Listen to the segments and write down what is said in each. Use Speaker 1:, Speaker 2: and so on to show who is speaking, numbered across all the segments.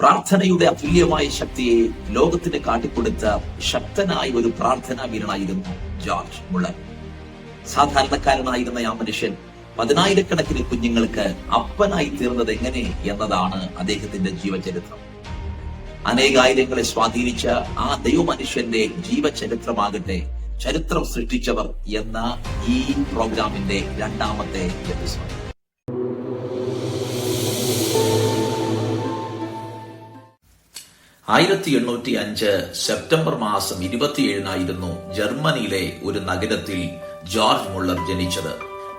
Speaker 1: പ്രാർത്ഥനയുടെ അതുല്യമായ ശക്തിയെ ലോകത്തിന് കാട്ടിക്കൊടുത്ത ശക്തനായ ഒരു പ്രാർത്ഥനാ വീരനായിരുന്നു ജോർജ് മുള്ളൻ. സാധാരണക്കാരനായിരുന്ന ആ മനുഷ്യൻ പതിനായിരക്കണക്കിന് കുഞ്ഞുങ്ങൾക്ക് അപ്പനായി തീർന്നത് എങ്ങനെ എന്നതാണ് അദ്ദേഹത്തിന്റെ ജീവചരിത്രം. അനേകായിരങ്ങളെ സ്വാധീനിച്ച ആ ദൈവമനുഷ്യന്റെ ജീവചരിത്രമാകട്ടെ ചരിത്രം സൃഷ്ടിച്ചവർ എന്ന ഈ പ്രോഗ്രാമിന്റെ രണ്ടാമത്തെ എപ്പിസോഡ്. ആയിരത്തി എണ്ണൂറ്റി അഞ്ച് സെപ്റ്റംബർ മാസം ഇരുപത്തിയേഴിനായിരുന്നു ജർമ്മനിയിലെ ഒരു നഗരത്തിൽ ജോർജ് മുള്ളർ ജനിച്ചത്.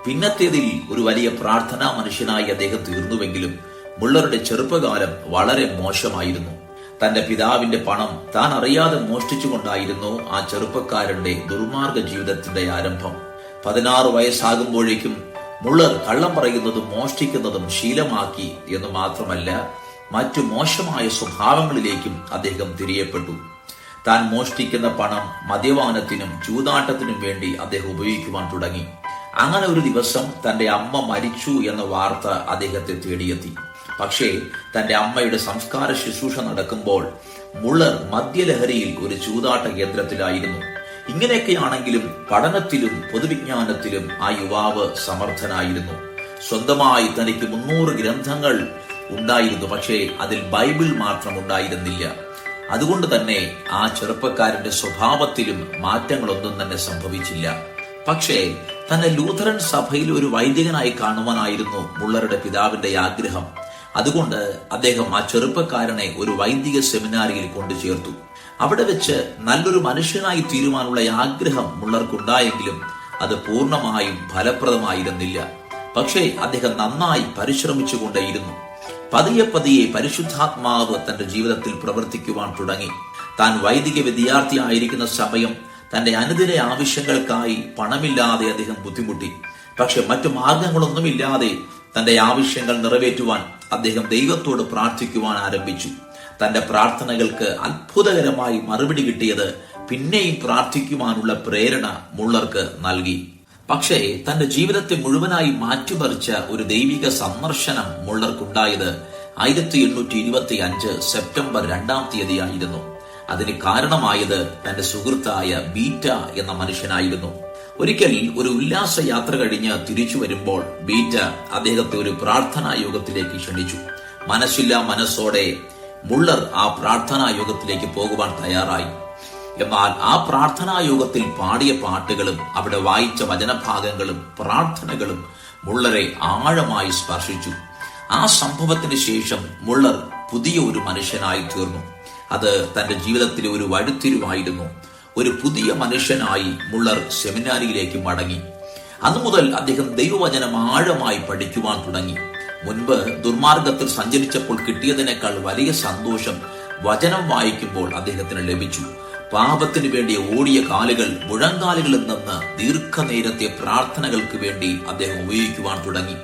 Speaker 1: പിന്നത്തേതിൽ ഒരു വലിയ പ്രാർത്ഥനാ മനുഷ്യനായി അദ്ദേഹം തീർന്നുവെങ്കിലും മുള്ളറുടെ ചെറുപ്പകാലം വളരെ മോശമായിരുന്നു. തന്റെ പിതാവിന്റെ പണം താൻ അറിയാതെ മോഷ്ടിച്ചുകൊണ്ടായിരുന്നു ആ ചെറുപ്പക്കാരന്റെ ദുർമാർഗ ജീവിതത്തിന്റെ ആരംഭം. പതിനാറ് വയസ്സാകുമ്പോഴേക്കും മുള്ളർ കള്ളം പറയുന്നതും മോഷ്ടിക്കുന്നതും ശീലമാക്കി എന്ന് മാത്രമല്ല മറ്റു മോശമായ സ്വഭാവങ്ങളിലേക്കും അദ്ദേഹം തിരിയപ്പെട്ടു. താൻ മോഷ്ടിക്കുന്ന പണം മദ്യപാനത്തിനും ചൂതാട്ടത്തിനും വേണ്ടി അദ്ദേഹം ഉപയോഗിക്കുവാൻ തുടങ്ങി. അങ്ങനെ ഒരു ദിവസം തന്റെ അമ്മ മരിച്ചു എന്ന വാർത്ത അദ്ദേഹത്തെ തേടിയെത്തി. പക്ഷേ തന്റെ അമ്മയുടെ സംസ്കാര ശുശ്രൂഷ നടക്കുമ്പോൾ മുള്ളർ മദ്യലഹരിയിൽ ഒരു ചൂതാട്ട കേന്ദ്രത്തിലായിരുന്നു. ഇങ്ങനെയൊക്കെയാണെങ്കിലും പഠനത്തിലും പൊതുവിജ്ഞാനത്തിലും ആ യുവാവ് സമർത്ഥനായിരുന്നു. സ്വന്തമായി തനിക്ക് മുന്നൂറ് ഗ്രന്ഥങ്ങൾ ഉണ്ടായിരുന്നു. പക്ഷേ അതിൽ ബൈബിൾ മാത്രം ഉണ്ടായിരുന്നില്ല. അതുകൊണ്ട് തന്നെ ആ ചെറുപ്പക്കാരന്റെ സ്വഭാവത്തിലും മാറ്റങ്ങളൊന്നും തന്നെ സംഭവിച്ചില്ല. പക്ഷേ തന്നെ ലൂഥറൻ സഭയിൽ ഒരു വൈദികനായി കാണുവാനായിരുന്നു മുള്ളറുടെ പിതാവിന്റെ ആഗ്രഹം. അതുകൊണ്ട് അദ്ദേഹം ആ ചെറുപ്പക്കാരനെ ഒരു വൈദിക സെമിനാരിയിൽ കൊണ്ടു ചേർത്തു അവിടെ വെച്ച് നല്ലൊരു മനുഷ്യനായി തീരുവാനുള്ള ആഗ്രഹം മുള്ളർക്കുണ്ടായെങ്കിലും അത് പൂർണമായും ഫലപ്രദമായിരുന്നില്ല. പക്ഷേ അദ്ദേഹം നന്നായി പരിശ്രമിച്ചുകൊണ്ടേയിരുന്നു. പതിയെ പതിയെ പരിശുദ്ധാത്മാവ് തന്റെ ജീവിതത്തിൽ പ്രവർത്തിക്കുവാൻ തുടങ്ങി. താൻ വൈദിക വിദ്യാർത്ഥി ആയിരിക്കുന്ന സമയം തന്റെ അനുദിന ആവശ്യങ്ങൾക്കായി പണമില്ലാതെ അദ്ദേഹം ബുദ്ധിമുട്ടി. പക്ഷെ മറ്റു മാർഗങ്ങളൊന്നുമില്ലാതെ തന്റെ ആവശ്യങ്ങൾ നിറവേറ്റുവാൻ അദ്ദേഹം ദൈവത്തോട് പ്രാർത്ഥിക്കുവാൻ ആരംഭിച്ചു. തന്റെ പ്രാർത്ഥനകൾക്ക് അത്ഭുതകരമായി മറുപടി കിട്ടിയത് പിന്നെയും പ്രാർത്ഥിക്കുവാനുള്ള പ്രേരണ മുള്ളർക്ക് നൽകി. പക്ഷേ തന്റെ ജീവിതത്തെ മുഴുവനായി മാറ്റിമറിച്ച ഒരു ദൈവിക സന്ദർശനം മുള്ളർക്കുണ്ടായത് ആയിരത്തി എണ്ണൂറ്റി ഇരുപത്തി അഞ്ച് സെപ്റ്റംബർ രണ്ടാം തീയതിയായിരുന്നു. അതിന് കാരണമായത് തന്റെ സുഹൃത്തായ ബീറ്റ എന്ന മനുഷ്യനായിരുന്നു. ഒരിക്കൽ ഒരു ഉല്ലാസ യാത്ര കഴിഞ്ഞ് തിരിച്ചു വരുമ്പോൾ ബീറ്റ അദ്ദേഹത്തെ ഒരു പ്രാർത്ഥനാ യോഗത്തിലേക്ക് ക്ഷണിച്ചു. മനസ്സില്ല മനസ്സോടെ മുള്ളർ ആ പ്രാർത്ഥനാ യോഗത്തിലേക്ക് പോകുവാൻ തയ്യാറായി. എന്നാൽ ആ പ്രാർത്ഥനാ യോഗത്തിൽ പാടിയ പാട്ടുകളും അവിടെ വായിച്ച വചനഭാഗങ്ങളും പ്രാർത്ഥനകളും മുള്ളരെ ആഴമായി സ്പർശിച്ചു. ആ സംഭവത്തിന് ശേഷം മുള്ളർ പുതിയ ഒരു മനുഷ്യനായി തീർന്നു. അത് തന്റെ ജീവിതത്തിലെ ഒരു വഴുത്തിരുവായിരുന്നു. ഒരു പുതിയ മനുഷ്യനായി മുള്ളർ സെമിനാരിയിലേക്ക് മടങ്ങി. അന്നു മുതൽ അദ്ദേഹം ദൈവവചനം ആഴമായി പഠിക്കുവാൻ തുടങ്ങി. മുൻപ് ദുർമാർഗത്തിൽ സഞ്ചരിച്ചപ്പോൾ കിട്ടിയതിനേക്കാൾ വലിയ സന്തോഷം വചനം വായിക്കുമ്പോൾ അദ്ദേഹത്തിന് ലഭിച്ചു. പാപത്തിനു വേണ്ടി ഓടിയ കാലുകൾ മുഴങ്കാലുകളിൽ നിന്ന് ദീർഘനേരത്തെ പ്രാർത്ഥനകൾക്ക് വേണ്ടി അദ്ദേഹം ഉപയോഗിക്കുവാൻ തുടങ്ങി.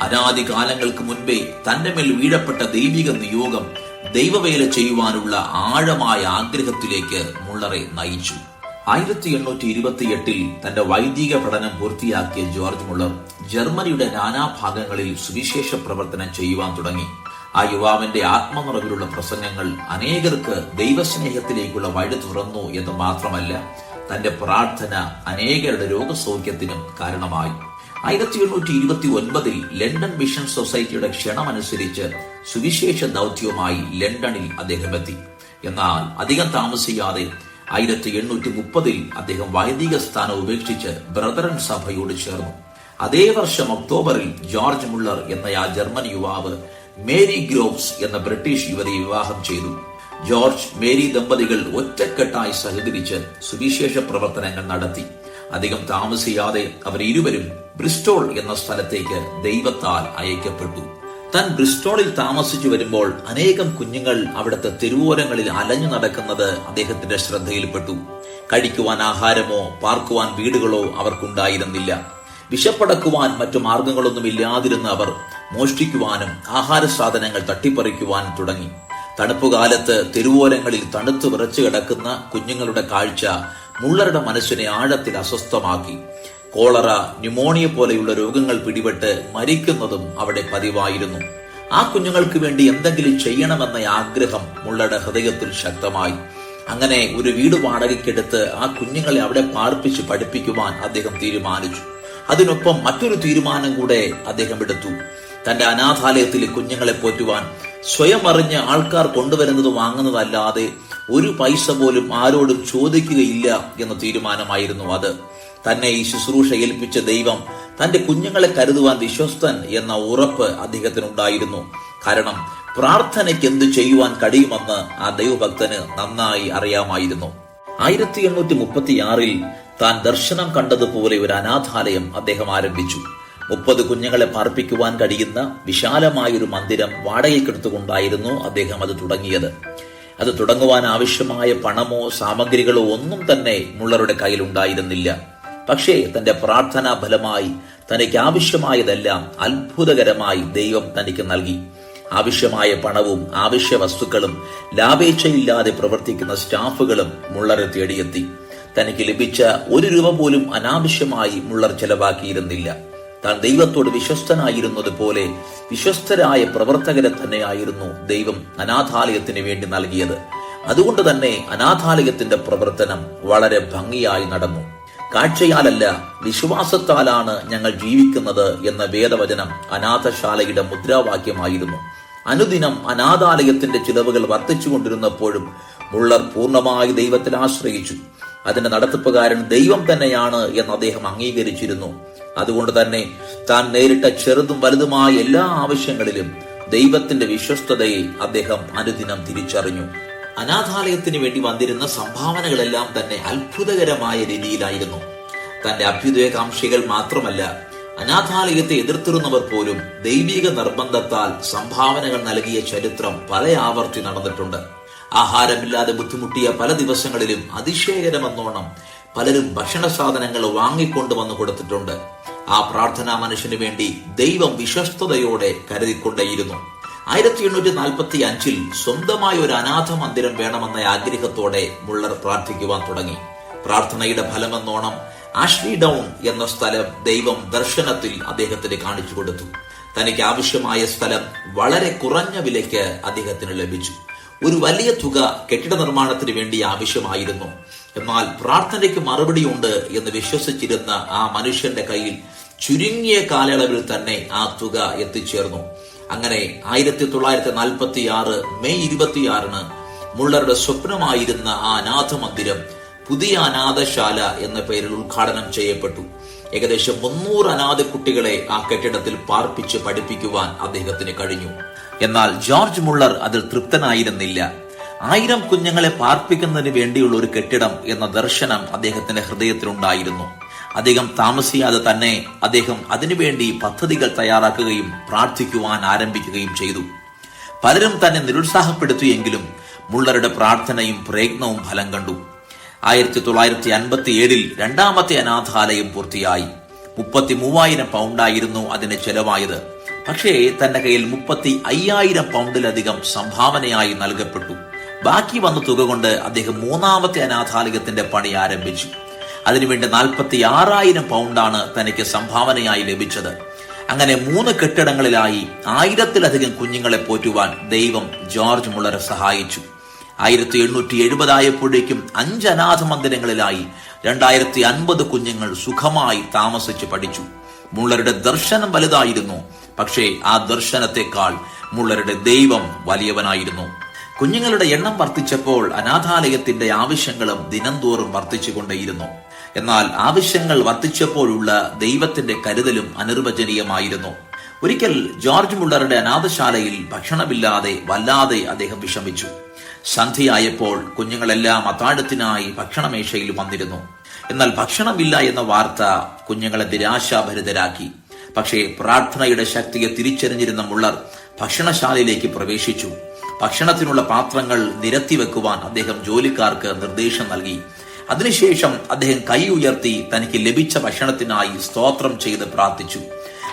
Speaker 1: അനാദി കാലങ്ങൾക്ക് മുൻപേ തന്റെ മേൽ വീഴപ്പെട്ട ദൈവിക നിയോഗം ദൈവവേല ചെയ്യുവാനുള്ള ആഴമായ ആഗ്രഹത്തിലേക്ക് മുള്ളറെ നയിച്ചു. ആയിരത്തി എണ്ണൂറ്റി ഇരുപത്തിയെട്ടിൽ തന്റെ വൈദിക പഠനം പൂർത്തിയാക്കിയ ജോർജ് മുള്ളർ ജർമ്മനിയുടെ നാനാഭാഗങ്ങളിൽ സുവിശേഷ പ്രവർത്തനം ചെയ്യുവാൻ തുടങ്ങി. ആ യുവാവിന്റെ ആത്മനിറവിലുള്ള പ്രസംഗങ്ങൾ അനേകർക്ക് ദൈവസ്നേഹത്തിലേക്കുള്ള വഴി തുറന്നു എന്ന് മാത്രമല്ല തന്റെ പ്രാർത്ഥന അനേകരുടെ രോഗസൗഖ്യത്തിനും കാരണമായി. ആയിരത്തി എണ്ണൂറ്റി ഇരുപത്തി ഒൻപതിൽ ലണ്ടൻ മിഷൻ സൊസൈറ്റിയുടെ ക്ഷണമനുസരിച്ച് സുവിശേഷ ദൗത്യവുമായി ലണ്ടനിൽ അദ്ദേഹം എത്തി. എന്നാൽ അധികം താമസിയാതെ ആയിരത്തി എണ്ണൂറ്റി മുപ്പതിൽ അദ്ദേഹം വൈദിക സ്ഥാനം ഉപേക്ഷിച്ച് ബ്രദറൻ സഭയോട് ചേർന്നു. അതേ വർഷം ഒക്ടോബറിൽ ജോർജ് മുള്ളർ എന്ന ആ ജർമ്മൻ യുവാവ് മേരി ഗ്രോവ്സ് എന്ന ബ്രിട്ടീഷ് യുവതി വിവാഹം ചെയ്തു. ജോർജ് മേരി ദമ്പതികൾ ഒറ്റക്കെട്ടായി സഹകരിച്ച് സുവിശേഷ പ്രവർത്തനങ്ങൾ നടത്തി. അധികം താമസിയാതെ അവർ ഇരുവരും ബ്രിസ്റ്റോൾ എന്ന സ്ഥലത്തേക്ക് ദൈവത്താൽ അയക്കപ്പെട്ടു. താൻ ബ്രിസ്റ്റോളിൽ താമസിച്ചു വരുമ്പോൾ അനേകം കുഞ്ഞുങ്ങൾ അവിടുത്തെ തെരുവോരങ്ങളിൽ അലഞ്ഞു നടക്കുന്നത് അദ്ദേഹത്തിന്റെ ശ്രദ്ധയിൽപ്പെട്ടു. കഴിക്കുവാൻ ആഹാരമോ പാർക്കുവാൻ വീടുകളോ അവർക്കുണ്ടായിരുന്നില്ല. വിശപ്പടക്കുവാൻ മറ്റു മാർഗങ്ങളൊന്നും ഇല്ലാതിരുന്ന അവർ മോഷ്ടിക്കുവാനും ആഹാര സാധനങ്ങൾ തട്ടിപ്പറിക്കുവാനും തുടങ്ങി. തണുപ്പുകാലത്ത് തെരുവോരങ്ങളിൽ തണുത്തു വിറച്ചു കിടക്കുന്ന കുഞ്ഞുങ്ങളുടെ കാഴ്ച മുള്ളറുടെ മനസ്സിനെ ആഴത്തിൽ അസ്വസ്ഥമാക്കി. കോളറ ന്യൂമോണിയ പോലെയുള്ള രോഗങ്ങൾ പിടിപെട്ട് മരിക്കുന്നതും അവിടെ പതിവായിരുന്നു. ആ കുഞ്ഞുങ്ങൾക്ക് വേണ്ടി എന്തെങ്കിലും ചെയ്യണമെന്ന ആഗ്രഹം മുള്ളയുടെ ഹൃദയത്തിൽ ശക്തമായി. അങ്ങനെ ഒരു വീട് വാടകയ്ക്കെടുത്ത് ആ കുഞ്ഞുങ്ങളെ അവിടെ പാർപ്പിച്ച് പഠിപ്പിക്കുവാൻ അദ്ദേഹം തീരുമാനിച്ചു. അതിനൊപ്പം മറ്റൊരു തീരുമാനം കൂടെ അദ്ദേഹം എടുത്തു. തന്റെ അനാഥാലയത്തിൽ കുഞ്ഞുങ്ങളെ പോറ്റുവാൻ സ്വയം അറിഞ്ഞ് ആൾക്കാർ കൊണ്ടുവരുന്നത് വാങ്ങുന്നതല്ലാതെ ഒരു പൈസ പോലും ആരോടും ചോദിക്കുകയില്ല എന്ന തീരുമാനമായിരുന്നു അത്. തന്നെ ഈ ശുശ്രൂഷ ഏൽപ്പിച്ച ദൈവം തന്റെ കുഞ്ഞുങ്ങളെ കരുതുവാൻ വിശ്വസ്തൻ എന്ന ഉറപ്പ് അദ്ദേഹത്തിനുണ്ടായിരുന്നു. കാരണം പ്രാർത്ഥനയ്ക്ക് എന്ത് ചെയ്യുവാൻ കഴിയുമെന്ന് ആ ദൈവഭക്തന് നന്നായി അറിയാമായിരുന്നു. ആയിരത്തി എണ്ണൂറ്റി മുപ്പത്തിയാറിൽ താൻ ദർശനം കണ്ടതുപോലെ ഒരു അനാഥാലയം അദ്ദേഹം ആരംഭിച്ചു. മുപ്പത് കുഞ്ഞുങ്ങളെ പാർപ്പിക്കുവാൻ കഴിയുന്ന വിശാലമായൊരു മന്ദിരം വാടകയ്ക്കെടുത്തുകൊണ്ടായിരുന്നു അദ്ദേഹം അത് തുടങ്ങിയത്. അത് തുടങ്ങുവാൻ ആവശ്യമായ പണമോ സാമഗ്രികളോ ഒന്നും തന്നെ മുള്ളറുടെ കയ്യിലുണ്ടായിരുന്നില്ല പക്ഷേ തന്റെ പ്രാർത്ഥനാ ഫലമായി തനിക്ക് ആവശ്യമായതെല്ലാം അത്ഭുതകരമായി ദൈവം തനിക്ക് നൽകി. ആവശ്യമായ പണവും ആവശ്യ വസ്തുക്കളും ലാഭേച്ഛയില്ലാതെ പ്രവർത്തിക്കുന്ന സ്റ്റാഫുകളും മുള്ളറെ തേടിയെത്തി. തനിക്ക് ലഭിച്ച ഒരു രൂപ പോലും അനാവശ്യമായി മുള്ളർ ചെലവാക്കിയിരുന്നില്ല. താൻ ദൈവത്തോട് വിശ്വസ്തനായിരുന്നത് പോലെ വിശ്വസ്തരായ പ്രവർത്തകരെ തന്നെയായിരുന്നു ദൈവം അനാഥാലയത്തിന് വേണ്ടി നൽകിയത്. അതുകൊണ്ട് തന്നെ അനാഥാലയത്തിന്റെ പ്രവർത്തനം വളരെ ഭംഗിയായി നടന്നു. കാഴ്ചയാലല്ല വിശ്വാസത്താലാണ് ഞങ്ങൾ ജീവിക്കുന്നത് എന്ന വേദവചനം അനാഥശാലയുടെ മുദ്രാവാക്യമായിരുന്നു. അനുദിനം അനാഥാലയത്തിന്റെ ചിലവുകൾ വർദ്ധിച്ചുകൊണ്ടിരുന്നപ്പോഴും മുള്ളർ പൂർണമായി ദൈവത്തിൽ ആശ്രയിച്ചു. അതിന്റെ നടത്തിപ്പുകാരൻ ദൈവം തന്നെയാണ് എന്ന് അദ്ദേഹം അംഗീകരിച്ചിരുന്നു. അതുകൊണ്ട് തന്നെ താൻ നേരിട്ട ചെറുതും വലുതുമായ എല്ലാ ആവശ്യങ്ങളിലും ദൈവത്തിന്റെ വിശ്വസ്തതയെ അദ്ദേഹം അനുദിനം തിരിച്ചറിഞ്ഞു. അനാഥാലയത്തിന് വേണ്ടി വന്നിരുന്ന സംഭാവനകളെല്ലാം തന്നെ അത്ഭുതകരമായ രീതിയിലായിരുന്നു. തന്റെ അഭ്യുദയകാംക്ഷികൾ മാത്രമല്ല അനാഥാലയത്തെ എതിർത്തിരുന്നവർ പോലും ദൈവിക നിർബന്ധത്താൽ സംഭാവനകൾ നൽകിയ ചരിത്രം പല ആവർത്തി നടന്നിട്ടുണ്ട്. ആഹാരമില്ലാതെ ബുദ്ധിമുട്ടിയ പല ദിവസങ്ങളിലും അതിശയകരമെന്നോണം പലരും ഭക്ഷണ സാധനങ്ങൾ വാങ്ങിക്കൊണ്ട് വന്നു കൊടുത്തിട്ടുണ്ട്. ആ പ്രാർത്ഥനാ മനുഷ്യന് വേണ്ടി ദൈവം വിശ്വസ്തയോടെ കരുതിക്കൊണ്ടേയിരുന്നു. ആയിരത്തി എണ്ണൂറ്റി നാൽപ്പത്തി അഞ്ചിൽ സ്വന്തമായ ഒരു അനാഥ മന്ദിരം വേണമെന്ന ആഗ്രഹത്തോടെ മുള്ളർ പ്രാർത്ഥിക്കുവാൻ തുടങ്ങി. പ്രാർത്ഥനയുടെ ഫലമെന്നോണം ആഷ്ലി ഡൗൺ എന്ന സ്ഥലം ദൈവം ദർശനത്തിൽ അദ്ദേഹത്തിന് കാണിച്ചു കൊടുത്തു. തനിക്ക് ആവശ്യമായ സ്ഥലം വളരെ കുറഞ്ഞ വിലയ്ക്ക് അദ്ദേഹത്തിന് ലഭിച്ചു. ഒരു വലിയ തുക കെട്ടിട നിർമ്മാണത്തിന് വേണ്ടി ആവശ്യമായിരുന്നു. എന്നാൽ പ്രാർത്ഥനയ്ക്ക് മറുപടിയുണ്ട് എന്ന് വിശ്വസിച്ചിരുന്ന ആ മനുഷ്യന്റെ കയ്യിൽ ചുരുങ്ങിയ കാലയളവിൽ തന്നെ ആ തുക എത്തിച്ചേർന്നു. അങ്ങനെ ആയിരത്തി തൊള്ളായിരത്തി നാൽപ്പത്തി ആറ് മെയ് ഇരുപത്തിയാറിന് മുള്ളറുടെ സ്വപ്നമായിരുന്ന ആ അനാഥ മന്ദിരം പുതിയ അനാഥശാല എന്ന പേരിൽ ഉദ്ഘാടനം ചെയ്യപ്പെട്ടു. ഏകദേശം മുന്നൂറ് അനാഥ കുട്ടികളെ ആ കെട്ടിടത്തിൽ പാർപ്പിച്ച് പഠിപ്പിക്കുവാൻ അദ്ദേഹത്തിന് കഴിഞ്ഞു. എന്നാൽ ജോർജ് മുള്ളർ അതിൽ തൃപ്തനായിരുന്നില്ല. ആയിരം കുഞ്ഞുങ്ങളെ പാർപ്പിക്കുന്നതിന് വേണ്ടിയുള്ള ഒരു കെട്ടിടം എന്ന ദർശനം അദ്ദേഹത്തിന്റെ ഹൃദയത്തിലുണ്ടായിരുന്നു. അദ്ദേഹം താമസിയാതെ തന്നെ അദ്ദേഹം അതിനുവേണ്ടി പദ്ധതികൾ തയ്യാറാക്കുകയും പ്രാർത്ഥിക്കുവാൻ ആരംഭിക്കുകയും ചെയ്തു. പലരും തന്നെ നിരുത്സാഹപ്പെടുത്തിയെങ്കിലും മുള്ളറുടെ പ്രാർത്ഥനയും പ്രയത്നവും ഫലം കണ്ടു. ആയിരത്തി തൊള്ളായിരത്തി അൻപത്തി ഏഴിൽ രണ്ടാമത്തെ അനാഥാലയം പൂർത്തിയായി. മുപ്പത്തി മൂവായിരം പൗണ്ടായിരുന്നു അതിന് ചെലവായത്. പക്ഷേ തന്റെ കയ്യിൽ മുപ്പത്തി അയ്യായിരം പൗണ്ടിലധികം സംഭാവനയായി നൽകപ്പെട്ടു. ബാക്കി വന്ന തുക കൊണ്ട് അദ്ദേഹം മൂന്നാമത്തെ അനാഥാലയത്തിന്റെ പണി ആരംഭിച്ചു. അതിനുവേണ്ടി നാൽപ്പത്തി ആറായിരം പൗണ്ടാണ് തനിക്ക് സംഭാവനയായി ലഭിച്ചത്. അങ്ങനെ മൂന്ന് കെട്ടിടങ്ങളിലായി ആയിരത്തിലധികം കുഞ്ഞുങ്ങളെ പോറ്റുവാൻ ദൈവം ജോർജ് മുള്ളറെ സഹായിച്ചു. ആയിരത്തി എണ്ണൂറ്റി എഴുപതായപ്പോഴേക്കും അഞ്ച് അനാഥ മന്ദിരങ്ങളിലായി രണ്ടായിരത്തി അൻപത് കുഞ്ഞുങ്ങൾ സുഖമായി താമസിച്ച് പഠിച്ചു. മുള്ളരുടെ ദർശനം വലുതായിരുന്നു. പക്ഷേ ആ ദർശനത്തെക്കാൾ മുള്ളരുടെ ദൈവം വലിയവനായിരുന്നു. കുഞ്ഞുങ്ങളുടെ എണ്ണം വർദ്ധിച്ചപ്പോൾ അനാഥാലയത്തിന്റെ ആവശ്യങ്ങളും ദിനംതോറും വർദ്ധിച്ചുകൊണ്ടേയിരുന്നു. എന്നാൽ ആവശ്യങ്ങൾ വർദ്ധിച്ചപ്പോഴുള്ള ദൈവത്തിന്റെ കരുതലും അനിർവചനീയമായിരുന്നു. ഒരിക്കൽ ജോർജ് മുള്ളറുടെ അനാഥശാലയിൽ ഭക്ഷണമില്ലാതെ വല്ലാതെ അദ്ദേഹം വിഷമിച്ചു. സന്ധ്യയായപ്പോൾ കുഞ്ഞുങ്ങളെല്ലാം അത്താഴത്തിനായി ഭക്ഷണമേശയിൽ വന്നിരുന്നു. എന്നാൽ ഭക്ഷണമില്ല എന്ന വാർത്ത കുഞ്ഞുങ്ങളെ നിരാശാഭരിതരാക്കി. പക്ഷേ പ്രാർത്ഥനയുടെ ശക്തിയെ തിരിച്ചറിഞ്ഞിരുന്ന മുള്ളർ ഭക്ഷണശാലയിലേക്ക് പ്രവേശിച്ചു. ഭക്ഷണത്തിനുള്ള പാത്രങ്ങൾ നിരത്തി വെക്കുവാൻ അദ്ദേഹം ജോലിക്കാർക്ക് നിർദ്ദേശം നൽകി. അതിനുശേഷം അദ്ദേഹം കൈ ഉയർത്തി തനിക്ക് ലഭിച്ച ഭക്ഷണത്തിനായി സ്തോത്രം ചെയ്ത് പ്രാർത്ഥിച്ചു.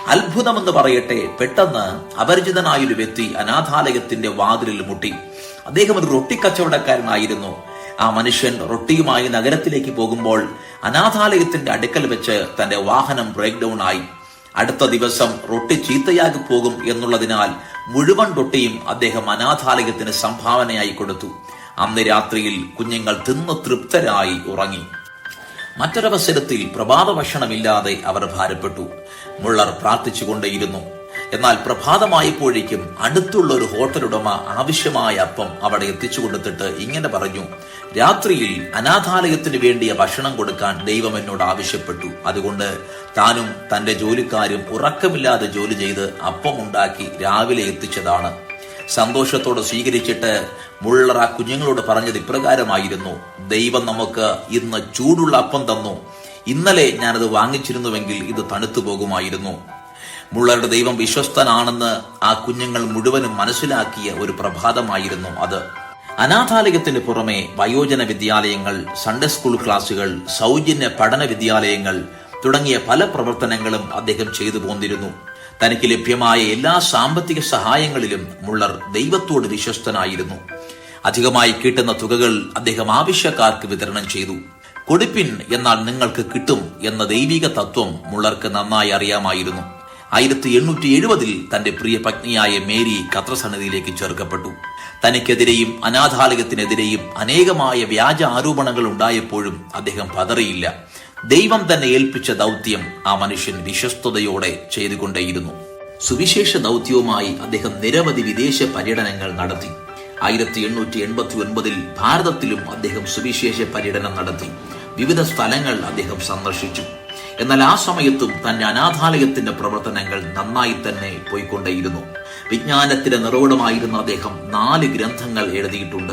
Speaker 1: അത്ഭുതമെന്ന് പറയട്ടെ പെട്ടെന്ന് അപരിചിതനായൊരു വ്യക്തി അനാഥാലയത്തിന്റെ വാതിലിൽ മുട്ടി. അദ്ദേഹം ഒരു റൊട്ടി കച്ചവടക്കാരനായിരുന്നു. ആ മനുഷ്യൻ റൊട്ടിയുമായി നഗരത്തിലേക്ക് പോകുമ്പോൾ അനാഥാലയത്തിന്റെ അടുക്കൽ വെച്ച് തന്റെ വാഹനം ബ്രേക്ക് ഡൗൺ ആയി. അടുത്ത ദിവസം റൊട്ടി ചീത്തയാകി പോകും എന്നുള്ളതിനാൽ മുഴുവൻ റൊട്ടിയും അദ്ദേഹം അനാഥാലയത്തിന് സംഭാവനയായി കൊടുത്തു. അന്ന് രാത്രിയിൽ കുഞ്ഞുങ്ങൾ തിന്ന് തൃപ്തരായി ഉറങ്ങി. മറ്റൊരവസരത്തിൽ പ്രഭാത ഭക്ഷണമില്ലാതെ അവർ ഭാരപ്പെട്ടു. മുള്ളർ പ്രാർത്ഥിച്ചുകൊണ്ടേയിരുന്നു. എന്നാൽ പ്രഭാതമായപ്പോഴേക്കും അടുത്തുള്ള ഒരു ഹോട്ടലുടമ ആവശ്യമായ അപ്പം അവിടെ എത്തിച്ചു കൊടുത്തിട്ട് ഇങ്ങനെ പറഞ്ഞു രാത്രിയിൽ അനാഥാലയത്തിന് വേണ്ടിയ ഭക്ഷണം കൊടുക്കാൻ ദൈവം എന്നോട് ആവശ്യപ്പെട്ടു. അതുകൊണ്ട് താനും തന്റെ ജോലിക്കാരും ഉറക്കമില്ലാതെ ജോലി ചെയ്ത് അപ്പം ഉണ്ടാക്കി രാവിലെ എത്തിച്ചതാണ്. സന്തോഷത്തോടെ സ്വീകരിച്ചിട്ട് മുള്ളറ കുഞ്ഞുങ്ങളോട് പറഞ്ഞത് ഇപ്രകാരമായിരുന്നു ദൈവം നമുക്ക് ഇന്ന് ചൂടുള്ള അപ്പം തന്നു. ഇന്നലെ ഞാനത് വാങ്ങിച്ചിരുന്നുവെങ്കിൽ ഇത് തണുത്തു പോകുമായിരുന്നു. മുള്ളറുടെ ദൈവം വിശ്വസ്തനാണെന്ന് ആ കുഞ്ഞുങ്ങൾ മുഴുവനും മനസ്സിലാക്കിയ ഒരു പ്രഭാതമായിരുന്നു അത്. അനാഥാലയത്തിന് പുറമെ വയോജന വിദ്യാലയങ്ങൾ സൺഡേ സ്കൂൾ ക്ലാസുകൾ സൗജന്യ പഠന വിദ്യാലയങ്ങൾ തുടങ്ങിയ പല പ്രവർത്തനങ്ങളും അദ്ദേഹം ചെയ്തു പോന്നിരുന്നു. തനിക്ക് ലഭ്യമായ എല്ലാ സാമ്പത്തിക സഹായങ്ങളിലും മുള്ളർ ദൈവത്തോട് വിശ്വസ്തനായിരുന്നു. അധികമായി കിട്ടുന്ന തുകകൾ അദ്ദേഹം ആവശ്യക്കാർക്ക് വിതരണം ചെയ്തു. കൊടുപ്പിൻ എന്നാൽ നിങ്ങൾക്ക് കിട്ടും എന്ന ദൈവിക തത്വം മുള്ളർക്ക് നന്നായി അറിയാമായിരുന്നു. ആയിരത്തി എണ്ണൂറ്റി എഴുപതിൽ തന്റെ പ്രിയ പത്നിയായ മേരി കത്രസന്നിധിയിലേക്ക് ചേർക്കപ്പെട്ടു. തനിക്കെതിരെയും അനാഥാലയത്തിനെതിരെയും അനേകമായ വ്യാജ ആരോപണങ്ങൾ ഉണ്ടായപ്പോഴും അദ്ദേഹം പതറിയില്ല. ദൈവം തന്നെ ഏൽപ്പിച്ച ദൗത്യം ആ മനുഷ്യൻ വിശ്വസ്തയോടെ ചെയ്തുകൊണ്ടേയിരുന്നു. സുവിശേഷ ദൗത്യവുമായി അദ്ദേഹം നിരവധി വിദേശ പര്യടനങ്ങൾ നടത്തി. ആയിരത്തി എണ്ണൂറ്റി എൺപത്തി ഒൻപതിൽ ഭാരതത്തിലും അദ്ദേഹം സുവിശേഷ പര്യടനം നടത്തി. വിവിധ സ്ഥലങ്ങൾ അദ്ദേഹം സന്ദർശിച്ചു. എന്നാൽ ആ സമയത്തും തന്റെ അനാഥാലയത്തിന്റെ പ്രവർത്തനങ്ങൾ നന്നായി തന്നെ പോയിക്കൊണ്ടേയിരുന്നു. വിജ്ഞാനത്തിന്റെ നിറവിടമായിരുന്ന അദ്ദേഹം നാല് ഗ്രന്ഥങ്ങൾ എഴുതിയിട്ടുണ്ട്.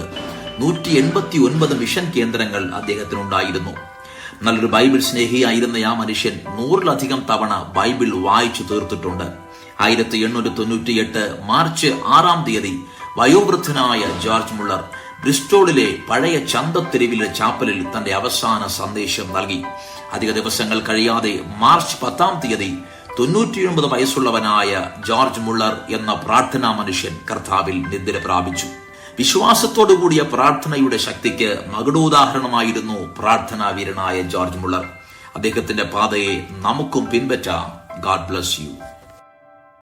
Speaker 1: നൂറ്റി എൺപത്തി ഒൻപത് മിഷൻ കേന്ദ്രങ്ങൾ അദ്ദേഹത്തിനുണ്ടായിരുന്നു. നല്ലൊരു ബൈബിൾ സ്നേഹിയായിരുന്ന ആ മനുഷ്യൻ നൂറിലധികം തവണ ബൈബിൾ വായിച്ചു തീർത്തിട്ടുണ്ട്. ആയിരത്തി എണ്ണൂറ്റി തൊണ്ണൂറ്റിയെട്ട് മാർച്ച് ആറാം തീയതി വയോവൃദ്ധനായ ജോർജ് മുള്ളർ ബ്രിസ്റ്റോളിലെ പഴയ ചന്തത്തെരുവിലെ ചാപ്പലിൽ തന്റെ അവസാന സന്ദേശം നൽകി. അധിക ദിവസങ്ങൾ കഴിയാതെ മാർച്ച് പത്താം തീയതി തൊണ്ണൂറ്റിയൊൻപത് വയസ്സുള്ളവനായ ജോർജ് മുള്ളർ എന്ന പ്രാർത്ഥനാ മനുഷ്യൻ കർത്താവിൽ നിദ്ര പ്രാപിച്ചു. വിശ്വാസത്തോടു കൂടിയ പ്രാർത്ഥനയുടെ ശക്തിക്ക് മകുടോദാഹരണമായിരുന്നു പ്രാർത്ഥനാ വീരനായ ജോർജ് മുള്ളർ. അദ്ദേഹത്തിന്റെ പാതയെ നമുക്കും പിൻപറ്റാം. God bless you